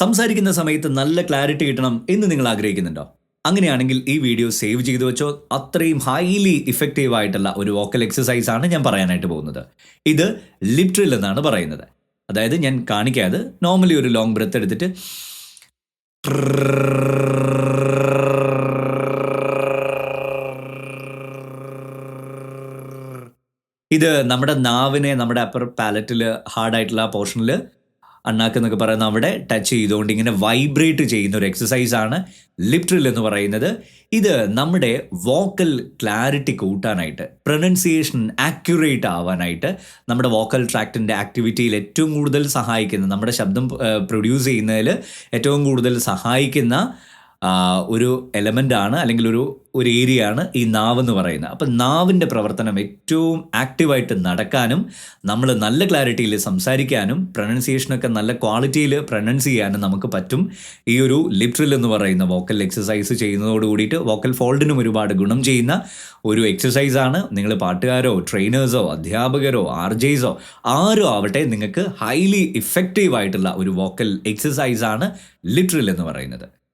സംസാരിക്കുന്ന സമയത്ത് നല്ല ക്ലാരിറ്റി കിട്ടണം എന്ന് നിങ്ങൾ ആഗ്രഹിക്കുന്നുണ്ടോ? അങ്ങനെയാണെങ്കിൽ ഈ വീഡിയോ സേവ് ചെയ്തു വെച്ചോ. അത്രയും ഹൈലി ഇഫക്റ്റീവ് ആയിട്ടുള്ള ഒരു വോക്കൽ എക്സസൈസ് ആണ് ഞാൻ പറയാനായിട്ട് പോകുന്നത്. ഇത് ലിപ്ട്രിൽ എന്നാണ് പറയുന്നത്. അതായത് ഞാൻ കാണിക്കാതെ നോർമലി ഒരു ലോങ് ബ്രത്ത് എടുത്തിട്ട് ഇത് നമ്മുടെ നാവിനെ നമ്മുടെ അപ്പർ പാലറ്റിൽ ഹാർഡായിട്ടുള്ള പോർഷനിൽ അണ്ണാക്ക് എന്നൊക്കെ പറയുന്ന അവിടെ ടച്ച് ചെയ്തുകൊണ്ട് ഇങ്ങനെ വൈബ്രേറ്റ് ചെയ്യുന്ന ഒരു എക്സസൈസ് ആണ് ലിപ്ട്രിൽ എന്ന് പറയുന്നത്. ഇത് നമ്മുടെ വോക്കൽ ക്ലാരിറ്റി കൂട്ടാനായിട്ട് പ്രൊനൗൺസിയേഷൻ ആക്യുറേറ്റ് ആവാനായിട്ട് നമ്മുടെ വോക്കൽ ട്രാക്റ്റിന്റെ ആക്ടിവിറ്റിയിൽ ഏറ്റവും കൂടുതൽ സഹായിക്കുന്ന നമ്മുടെ ശബ്ദം പ്രൊഡ്യൂസ് ചെയ്യുന്നതിൽ ഏറ്റവും കൂടുതൽ സഹായിക്കുന്ന ഒരു എലമെന്റ് ആണ് അല്ലെങ്കിൽ ഒരു ഒരു ഏരിയ ആണ് ഈ നാവ് എന്ന് പറയുന്നത്. അപ്പം നാവിന്റെ പ്രവർത്തനം ഏറ്റവും ആക്റ്റീവായിട്ട് നടക്കാനും നമ്മൾ നല്ല ക്ലാരിറ്റിയിൽ സംസാരിക്കാനും പ്രൊനൗൺസിയേഷനൊക്കെ നല്ല ക്വാളിറ്റിയിൽ പ്രൊനൗൺസ് ചെയ്യാനും നമുക്ക് പറ്റും. ഈ ഒരു ലിപ്ട്രിൽ എന്ന് പറയുന്ന വോക്കൽ എക്സസൈസ് ചെയ്യുന്നതോട് കൂടിയിട്ട് വോക്കൽ ഫോൾഡിനും ഒരുപാട് ഗുണം ചെയ്യുന്ന ഒരു എക്സസൈസാണ് നിങ്ങൾ പാട്ടുകാരോ ട്രെയിനേഴ്സോ അധ്യാപകരോ ആർ ജെയ്സോ ആരോ ആവട്ടെ നിങ്ങൾക്ക് ഹൈലി ഇഫക്റ്റീവ് ആയിട്ടുള്ള ഒരു വോക്കൽ എക്സസൈസാണ് ലിട്രൽ എന്ന് പറയുന്നത്.